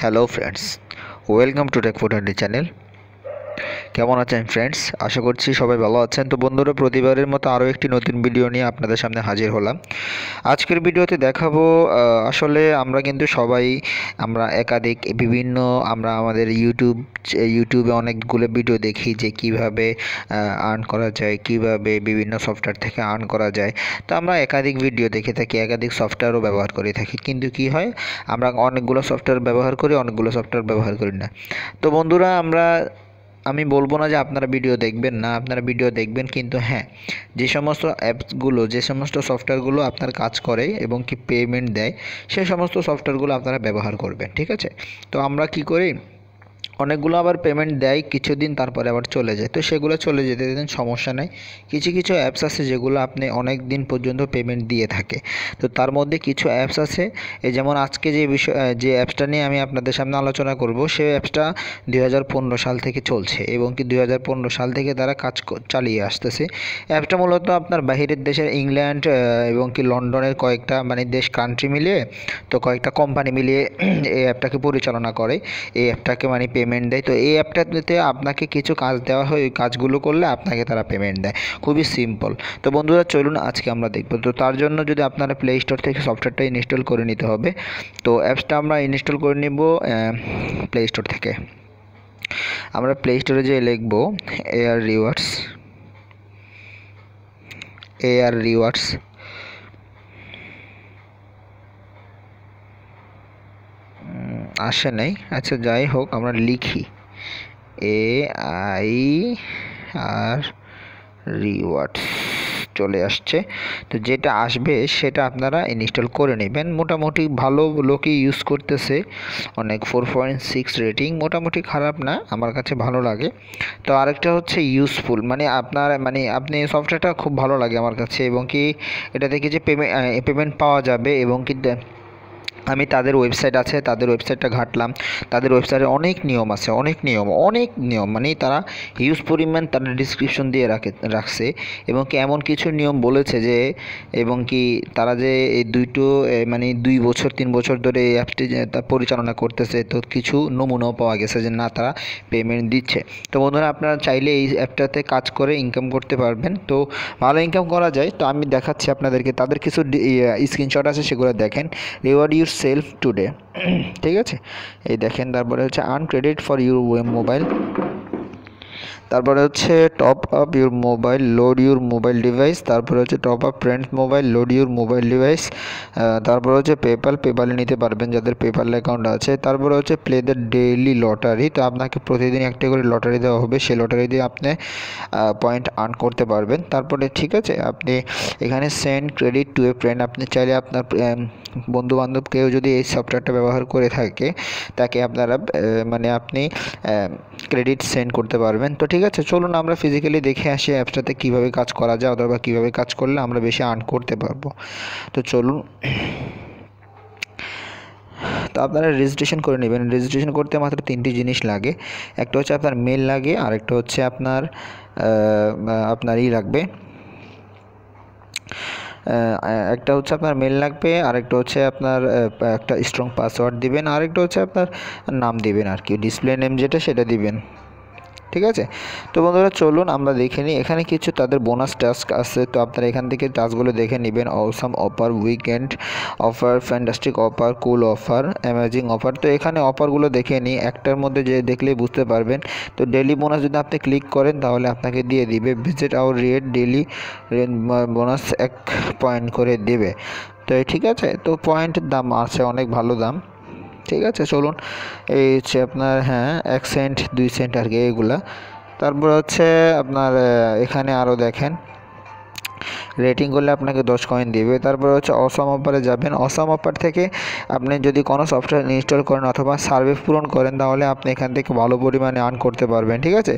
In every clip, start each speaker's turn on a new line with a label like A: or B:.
A: hello friends welcome to tech ফুটান্ডি channel কেমন আছেন friends আশা করছি সবাই ভালো আছেন। তো বন্ধুরা, প্রতিবারের মতো আরও একটি নতুন ভিডিও নিয়ে আপনাদের সামনে হাজির হলাম। আজকের ভিডিওতে দেখাবো আসলে আমরা কিন্তু সবাই, আমরা একাধিক বিভিন্ন, আমরা আমাদের ইউটিউব ইউটিউবে অনেকগুলো ভিডিও দেখি যে কীভাবে আর্ন করা যায়, কীভাবে বিভিন্ন সফটওয়্যার থেকে আর্ন করা যায়। তো আমরা একাধিক ভিডিও দেখে থাকি, একাধিক সফটওয়্যারও ব্যবহার করে থাকি। কিন্তু কি হয়, আমরা অনেকগুলো সফটওয়্যার ব্যবহার করি, অনেকগুলো সফটওয়্যার ব্যবহার করি না। তো বন্ধুরা, আমরা আমি বলব না যে আপনারা ভিডিও দেখবেন না, আপনারা ভিডিও দেখবেন কিন্তু হ্যাঁ যে সমস্ত অ্যাপসগুলো যে সমস্ত সফটওয়্যারগুলো আপনার কাজ করে এবং কি পেমেন্ট দেয়, সে সমস্ত সফটওয়্যারগুলো আপনারা ব্যবহার করবেন, ঠিক আছে? তো আমরা কি করি? অনেকগুলো আবার পেমেন্ট দেয় কিছুদিন তারপরে আবার চলে যায়। তো সেগুলো চলে যেতে দিন সমস্যা নেই। কিছু কিছু অ্যাপস আছে যেগুলো আপনি অনেক দিন পর্যন্ত পেমেন্ট দিয়ে থাকে। তো তার মধ্যে কিছু অ্যাপস আছে। যেমন আজকে যে বিষয় যে অ্যাপসটা নিয়ে আমি আপনাদের সামনে আলোচনা করব, সেই অ্যাপসটা দুই হাজার পনেরো সাল থেকে চলছে এবং কি দুই হাজার পনেরো সাল থেকে তারা কাজ চালিয়ে আসতেছে। অ্যাপসটা মূলত আপনার বাহিরের দেশের ইংল্যান্ড এবং কি লন্ডনের কয়েকটা মানে দেশ কান্ট্রি মিলিয়ে, তো কয়েকটা কোম্পানি মিলিয়ে এই অ্যাপটাকে পরিচালনা করে। এই অ্যাপটাকে মানে পেমেন্ট দেয়। তো এই অ্যাপটাতে আপনাকে কিছু কাজ দেওয়া হয়, ওই কাজগুলো করলে আপনাকে তারা পেমেন্ট দেয়। খুবই সিম্পল তো বন্ধুরা, চলুন আজকে আমরা দেখব। তো তার জন্য যদি আপনারা প্লে স্টোর থেকে সফটওয়্যারটা ইনস্টল করে নিতে হবে, তো অ্যাপসটা আমরা ইনস্টল করে নিব প্লে স্টোর থেকে। আমরা প্লে স্টোরে যে লিখব এয়ার রিওয়ার্ডস এয়ার রিওয়ার্ডস আসে নাই। আচ্ছা যাই হোক আমরা লিখি। এ আই আর রিওয়ার্ডস চলে আসছে। তো যেটা আসবে, সেটা আপনারা ইনস্টল করে নেবেন। মোটামুটি ভালো লোকই ইউজ করতেছে। অনেক ফোর পয়েন্ট সিক্স রেটিং মোটামুটি খারাপ না, আমার কাছে ভালো লাগে। তো আরেকটা হচ্ছে ইউজফুল মানে আপনার মানে আপনি সফটওয়্যারটা খুব ভালো লাগে আমার কাছে। এবং কি এটা থেকে যে পেমেন্ট পেমেন্ট পাওয়া যাবে এবং কি আমি তাদের ওয়েবসাইট আছে, তাদের ওয়েবসাইটটা ঘাটলাম। তাদের ওয়েবসাইটে অনেক নিয়ম আছে, অনেক নিয়ম অনেক নিয়ম। মানে তারা হিউজ পরিমাণ তারা ডিসক্রিপশন দিয়ে রাখে, রাখছে এবং কি এমন কিছু নিয়ম বলেছে যে, এবং কি তারা যে এই দুইটো মানে দুই বছর, তিন বছর ধরে এই অ্যাপটি পরিচালনা করতেছে, তো কিছু নমুনাও পাওয়া গেছে যে না, তারা পেমেন্ট দিচ্ছে। তো বন্ধুরা, আপনারা চাইলে এই অ্যাপটাতে কাজ করে ইনকাম করতে পারবেন। তো ভালো ইনকাম করা যায়। তো আমি দেখাচ্ছি আপনাদেরকে। তাদের কিছু স্ক্রিনশট আছে, সেগুলো দেখেন। রিওয়ার্ড ইউর সেলফ টুডে ঠিক আছে? এই দেখেন তারপরে হচ্ছে earn credit for your mobile তারপরে হচ্ছে top up your mobile load your mobile device তারপরে হচ্ছে top up friends mobile load your mobile device তারপরে হচ্ছে পেপাল পেপালে নিতে পারবেন যাদের পেপাল অ্যাকাউন্ট আছে। তারপরে হচ্ছে প্লে দ্য ডেইলি লটারি তো আপনাকে প্রতিদিন একটা করে লটারি দেওয়া হবে। সেই লটারি দিয়ে আপনি পয়েন্ট আর্ন করতে পারবেন। তারপরে ঠিক আছে, আপনি এখানে send credit to a friend আপনি চাইলে আপনার বন্ধু বান্ধব কেউ যদি এই সফটওয়্যারটা ব্যবহার করে থাকে, তাকে আপনারা মানে আপনি ক্রেডিট সেন্ড করতে পারবেন। তো ঠিক আছে, চলুন আমরা ফিজিক্যালি দেখে আসি অ্যাপসটাতে কীভাবে কাজ করা যায় অথবা কীভাবে কাজ করলে আমরা বেশি আর্ন করতে পারব। তো চলুন, তো আপনারা রেজিস্ট্রেশন করে নেবেন। রেজিস্ট্রেশন করতে মাত্র তিনটি জিনিস লাগে। একটা হচ্ছে আপনার মেল লাগে আর একটা হচ্ছে আপনার আপনার ই লাগবে। একটা হচ্ছে আপনার মেল লাগবে, আরেকটা হচ্ছে আপনার একটা স্ট্রং পাসওয়ার্ড দিবেন, আরেকটা হচ্ছে আপনার নাম দিবেন আর কি। ডিসপ্লে নেম যেটা, সেটা দিবেন। ঠিক আছে? তো বন্ধুরা চলুন আমরা দেখে নিই। এখানে কিছু তাদের বোনাস টাস্ক আছে। তো আপনারা এখান থেকে টাস্কগুলো দেখে নেবেন। Awesome offer weekend offer fantastic offer cool offer amazing offer তো এখানে অফারগুলো দেখে নিই। একটার মধ্যে যে দেখলেই বুঝতে পারবেন। তো ডেলি বোনাস যদি আপনি ক্লিক করেন, তাহলে আপনাকে দিয়ে দিবে visit our rate daily bonus এক পয়েন্ট করে দেবে। তো ঠিক আছে? তো পয়েন্টের দাম আছে, অনেক ভালো দাম। ঠিক আছে, চলুন। এই হচ্ছে আপনার হ্যাঁ এক সেন্ট দুই সেন্ট আর কি এগুলা তারপর হচ্ছে আপনার এখানে আরও দেখেন। রেটিং করলে আপনাকে দশ কয়েন দিবে। তারপর হচ্ছে অসম অফারে যাবেন। অসম অফার থেকে আপনি যদি কোনো সফটওয়্যার ইনস্টল করেন অথবা সার্ভে পূরণ করেন, তাহলে আপনি এখান থেকে ভালো পরিমাণে আর্ন করতে পারবেন, ঠিক আছে?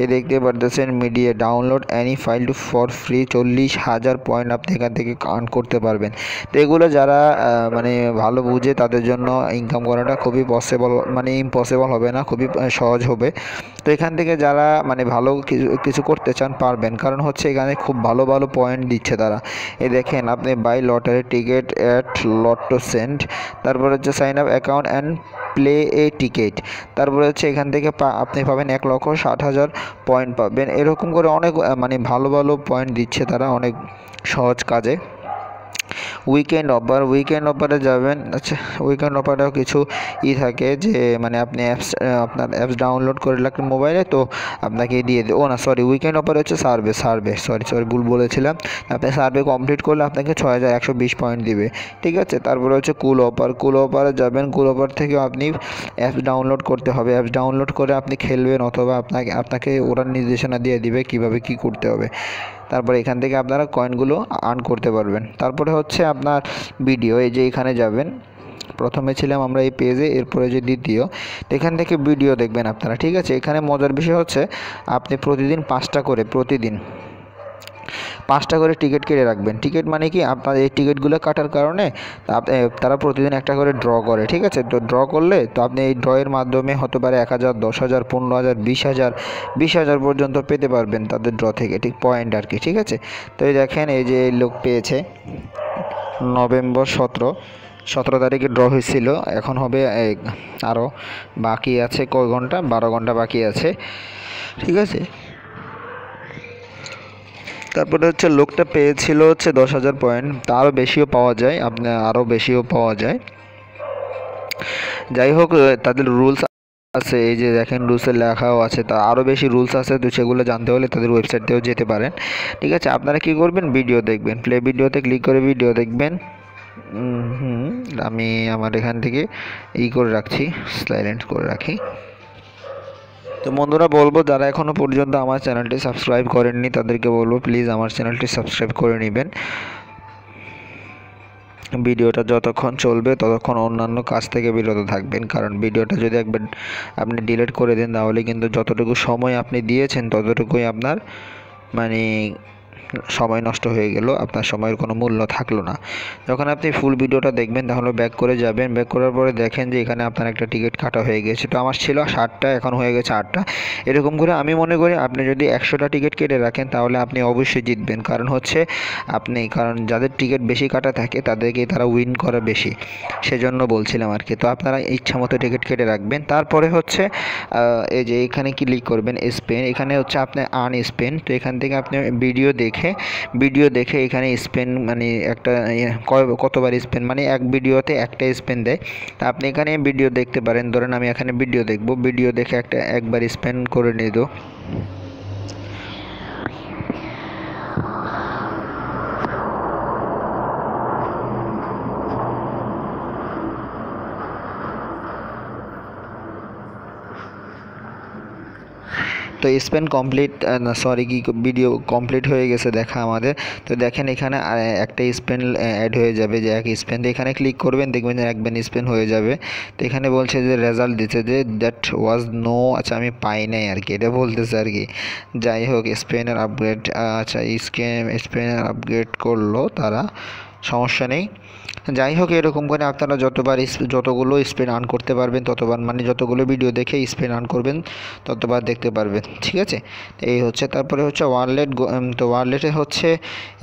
A: এই দেখতে পারতেছেন media download any file to for free চল্লিশ হাজার পয়েন্ট আপনি এখান থেকে আর্ন করতে পারবেন। তো এগুলো যারা মানে ভালো বুঝে তাদের জন্য ইনকাম করাটা খুবই পসিবল মানে ইম্পসিবল হবে না, খুবই সহজ হবে। তো এখান থেকে যারা মানে ভালো কিছু কিছু করতে চান পারবেন। কারণ হচ্ছে এখানে খুব ভালো ভালো পয়েন্ট দিচ্ছে তারা। এই দেখেন, আপনি buy lottery ticket at Lotto Cent তারপরে হচ্ছে sign up account and play a ticket তারপরে হচ্ছে এখান থেকে আপনি পাবেন এক লক্ষ ষাট হাজার পয়েন্ট পাবেন। এরকম করে অনেক মানে ভালো ভালো পয়েন্ট দিচ্ছে তারা অনেক সহজ কাজে। উইকেন্ড অফার উইকেন্ড অফারে যাবেন আচ্ছা উইকেন্ড অফারেও কিছু ই থাকে যে মানে আপনি অ্যাপস আপনার অ্যাপস ডাউনলোড করে রাখেন মোবাইলে তো আপনাকে দিয়ে দেবে ও না সরি উইকেন্ড অফার হচ্ছে সার্ভে সার্ভে সরি সরি ভুল বলেছিলাম। আপনি সার্ভে কমপ্লিট করলে আপনাকে ছয় হাজার একশো বিশ পয়েন্ট দিবে, ঠিক আছে? তারপরে হচ্ছে কুল অফার কুল অফারে যাবেন কুল অফার থেকে আপনি অ্যাপস ডাউনলোড করতে হবে অ্যাপস ডাউনলোড করে আপনি খেলবেন অথবা আপনাকে আপনাকে ওরা নির্দেশনা দিয়ে দিবে কীভাবে কি করতে হবে। তারপরে এখান থেকে আপনারা কয়েনগুলো আর্ন করতে পারবেন। তারপরে হচ্ছে আপনার ভিডিও এই যে এখানে যাবেন। প্রথমে ছিলাম আমরা এই পেজে এরপরে যে দ্বিতীয়। এখান থেকে ভিডিও দেখবেন আপনারা, ঠিক আছে? এখানে মজার বিষয় হচ্ছে, আপনি প্রতিদিন পাঁচটা করে, প্রতিদিন। পাঁচটা করে টিকিট কেটে রাখবেন। টিকিট মানে কি? আপনার এই টিকিটগুলো কাটার কারণে তারা প্রতিদিন একটা করে ড্র করে, ঠিক আছে? তো ড্র করলে তো আপনি এই ড্রয়ের মাধ্যমে হতে পারে এক হাজার, দশ হাজার, পনেরো হাজার, বিশ হাজার বিশ হাজার পর্যন্ত পেতে পারবেন তাদের ড্র থেকে, ঠিক পয়েন্ট আর কি, ঠিক আছে? তো এই দেখেন এই যে লোক পেয়েছে, নভেম্বর সতেরো সতেরো তারিখে ড্র হয়েছিল, এখন হবে আরও বাকি আছে কয় ঘণ্টা? বারো ঘণ্টা বাকি আছে, ঠিক আছে? তারপরে হচ্ছে লোকটা পেয়েছিল হচ্ছে দশ হাজার পয়েন্ট তারও বেশিও পাওয়া যায় আপনার আরও বেশিও পাওয়া যায়। যাই হোক তাদের রুলস আছে, এই যে দেখেন রুলসে লেখাও আছে, তা আরও বেশি রুলস আছে, তো সেগুলো জানতে হলে তাদের ওয়েবসাইটেও যেতে পারেন। ঠিক আছে, আপনারা কি করবেন? ভিডিও দেখবেন, প্লে ভিডিওতে ক্লিক করে ভিডিও দেখবেন। হুম আমি আমার এখান থেকে ই করে রাখছি সাইলেন্ট করে রাখি। তো বন্ধুরা বলব, যারা এখনও পর্যন্ত আমার চ্যানেলটি সাবস্ক্রাইব করেননি, তাদেরকে বলব প্লিজ আমার চ্যানেলটি সাবস্ক্রাইব করে নেবেন। ভিডিওটা যতক্ষণ চলবে ততক্ষণ অন্যান্য কাজ থেকে বিরত থাকবেন, কারণ ভিডিওটা যদি একবার আপনি ডিলিট করে দেন, তাহলে কিন্তু যতটুকু সময় আপনি দিয়েছেন ততটুকুই আপনার মানে সময় নষ্ট হয়ে গেল, আপনার সময়ের কোনো মূল্য থাকল না। যখন আপনি ফুল ভিডিওটা দেখবেন, তাহলে ব্যাক করে যাবেন। ব্যাক করার পরে দেখেন যে এখানে আপনার একটা টিকিট কাটা হয়ে গেছে। তো আমার ছিল ষাটটা, এখন হয়ে গেছে আটটা। এরকম করে আমি মনে করি আপনি যদি একশোটা টিকিট কেটে রাখেন, তাহলে আপনি অবশ্যই জিতবেন। কারণ হচ্ছে আপনি, কারণ যাদের টিকিট বেশি কাটা থাকে তাদেরকে তারা উইন করে বেশি। সেজন্য বলছিলাম আর কি। তো আপনারা ইচ্ছা মতো টিকিট কেটে রাখবেন। তারপরে হচ্ছে এই যে এখানে ক্লিক করবেন? স্পেন এখানে হচ্ছে আপনি আন স্পেন তো এখান থেকে আপনি ভিডিও দেখে দেখে ভিডিও দেখে এখানে স্পেন মানে একটা কতবার স্পেন মানে এক ভিডিওতে একটা স্পেন দেয়। তা আপনি এখানে ভিডিও দেখতে পারেন। ধরেন আমি এখানে ভিডিও দেখব। ভিডিও দেখে একটা একবার স্পেন করে নিয়ে তো স্পেন কমপ্লিট সরি কি ভিডিও কমপ্লিট হয়ে গেছে দেখা আমাদের। তো দেখেন এখানে একটা স্পেন অ্যাড হয়ে যাবে যে এক স্পেন এখানে ক্লিক করবেন, দেখবেন যে একবেন স্পেন হয়ে যাবে। তো এখানে বলছে যে রেজাল্ট দিচ্ছে যে দ্যাট ওয়াজ নো আচ্ছা আমি পাই নাই আর কি, এটা বলতেছে আর কি। যাই হোক স্পেনের আপগ্রেড আচ্ছা স্কেম স্পেনের আপগ্রেড করল তারা, সমস্যা নেই। যাই হোক, এরকম করে আপনারা যতবার যতগুলো স্পেন আর্ন করতে পারবেন, ততবার মানে যতগুলো ভিডিও দেখে স্পেন আর্ন করবেন, ততবার দেখতে পারবেন, ঠিক আছে? এই হচ্ছে, তারপরে হচ্ছে ওয়ারলেট তো ওয়ারলেটে হচ্ছে,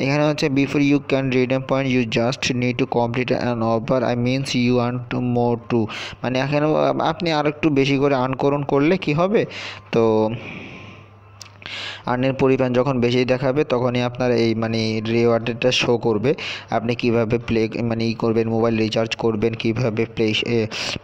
A: এখানে হচ্ছে before you can redeem point you just need to complete an offer I means you earn two more two মানে এখানে আপনি আর একটু বেশি করে আর্ন করুন, করলে কি হবে? তো আর্নের পরিমাণ যখন বেশি দেখাবে, তখনই আপনার এই মানে রিওয়ার্ডটা শো করবে। আপনি কীভাবে প্লে মানে ই করবেন মোবাইল রিচার্জ করবেন, কীভাবে প্লে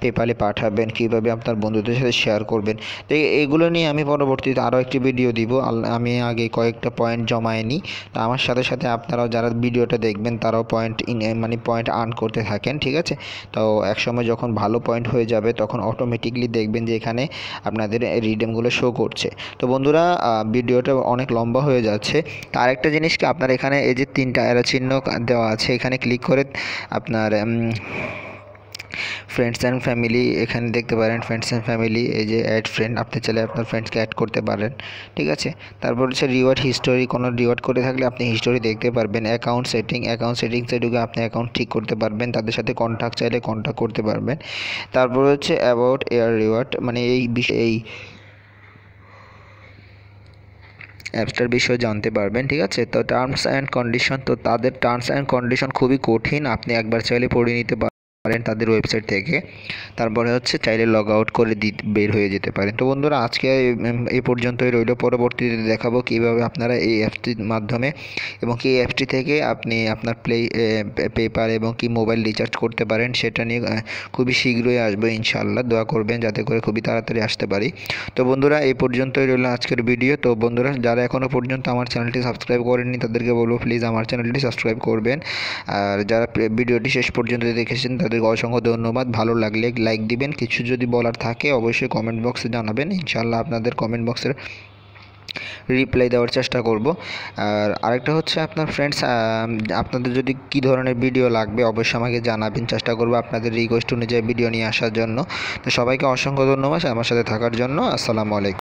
A: পেপালে পাঠাবেন, কীভাবে আপনার বন্ধুদের সাথে শেয়ার করবেন। তো এগুলো নিয়ে আমি পরবর্তীতে আরও একটি ভিডিও দিব। আমি আগে কয়েকটা পয়েন্ট জমায় নিই। তো আমার সাথে সাথে আপনারাও যারা ভিডিওটা দেখবেন, তারাও পয়েন্ট মানে পয়েন্ট আর্ন করতে থাকেন, ঠিক আছে? তো একসময় যখন ভালো পয়েন্ট হয়ে যাবে, তখন অটোমেটিকলি দেখবেন যে এখানে আপনাদের রিডেমগুলো শো করছে। তো বন্ধুরা ভিডিওটা অনেক লম্বা হয়ে যাচ্ছে। তো আরেকটা জিনিস কি আপনার এখানে এই যে তিনটা এরা চিহ্ন দেওয়া আছে, এখানে ক্লিক করে আপনার ফ্রেন্ডস অ্যান্ড ফ্যামিলি এখানে দেখতে পারেন ফ্রেন্ডস অ্যান্ড ফ্যামিলি এই যে অ্যাড ফ্রেন্ড আপনি চাইলে আপনার ফ্রেন্ডসকে অ্যাড করতে পারেন, ঠিক আছে? তারপর হচ্ছে রিওয়ার্ড হিস্টোরি কোনো রিওয়ার্ড করে থাকলে আপনি হিস্টোরি দেখতে পারবেন অ্যাকাউন্ট সেটিং অ্যাকাউন্ট সেটিংসে ঢুকে আপনি অ্যাকাউন্ট ঠিক করতে পারবেন, তাদের সাথে কন্ট্যাক্ট চাইলে কন্ট্যাক্ট করতে পারবেন। তারপর হচ্ছে অ্যাবাউট এয়ার রিওয়ার্ড মানে এই বিষয় এই অ্যাপসটার বিষয়ে জানতে পারবেন, ঠিক আছে? তো টার্মস অ্যান্ড কন্ডিশন তো তাদের টার্মস অ্যান্ড কন্ডিশন খুবই কঠিন, আপনি একবার চাইলে পড়ে নিতে পারেন পারেন তাদের ওয়েবসাইট থেকে। তারপরে হচ্ছে চাইলে লগ আউট করে বের হয়ে যেতে পারেন। তো বন্ধুরা, আজকে এই পর্যন্তই রইল। পরবর্তীতে দেখাবো কীভাবে আপনারা এই অ্যাপটির মাধ্যমে এবং কি এই অ্যাপটি থেকে আপনি আপনার প্লে পেপার এবং কি মোবাইল রিচার্জ করতে পারেন, সেটা নিয়ে খুবই শীঘ্রই আসবে ইনশাআল্লাহ। দোয়া করবেন যাতে করে খুবই তাড়াতাড়ি আসতে পারি। তো বন্ধুরা, এই পর্যন্তই রইল আজকের ভিডিও তো বন্ধুরা, যারা এখনও পর্যন্ত আমার চ্যানেলটি সাবস্ক্রাইব করেননি, তাদেরকে বলব প্লিজ আমার চ্যানেলটি সাবস্ক্রাইব করবেন। আর যারা ভিডিওটি শেষ পর্যন্ত দেখেছেন, তাদের আপনাদেরকে অসংখ্য ধন্যবাদ। ভালো লাগলে লাইক দিবেন। কিছু যদি বলার থাকে অবশ্যই কমেন্ট বক্সে জানাবেন। ইনশাআল্লাহ আপনাদের কমেন্ট বক্সের রিপ্লাই দেওয়ার চেষ্টা করব। আর আরেকটা হচ্ছে আপনার ফ্রেন্ডস আপনাদের যদি কি ধরনের ভিডিও লাগবে অবশ্যই আমাকে জানাবেন। চেষ্টা করব আপনাদের রিকোয়েস্ট অনুযায়ী ভিডিও নিয়ে আসার জন্য। তো সবাইকে অসংখ্য ধন্যবাদ আমার সাথে থাকার জন্য। আসসালামু আলাইকুম।